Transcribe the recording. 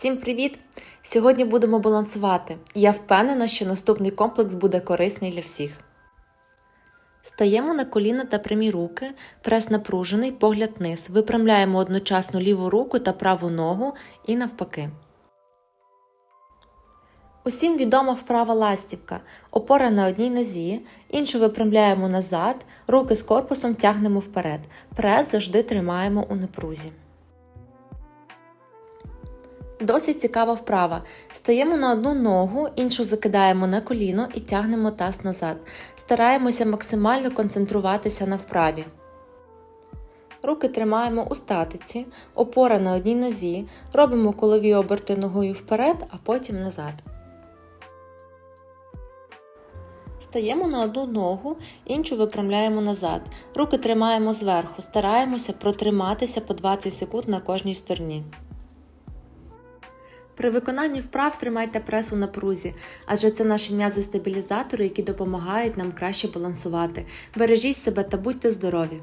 Всім привіт! Сьогодні будемо балансувати. Я впевнена, що наступний комплекс буде корисний для всіх. Стаємо на коліна та прямі руки, прес напружений, погляд вниз. Випрямляємо одночасно ліву руку та праву ногу і навпаки. Усім відома вправа ластівка. Опора на одній нозі, іншу випрямляємо назад, руки з корпусом тягнемо вперед. Прес завжди тримаємо у напрузі. Досить цікава вправа. Стаємо на одну ногу, іншу закидаємо на коліно і тягнемо таз назад. Стараємося максимально концентруватися на вправі. Руки тримаємо у статиці, опора на одній нозі, робимо колові оберти ногою вперед, а потім назад. Стаємо на одну ногу, іншу випрямляємо назад. Руки тримаємо зверху, стараємося протриматися по 20 секунд на кожній стороні. При виконанні вправ тримайте прес у напрузі, адже це наші м'язи-стабілізатори, які допомагають нам краще балансувати. Бережіть себе та будьте здорові!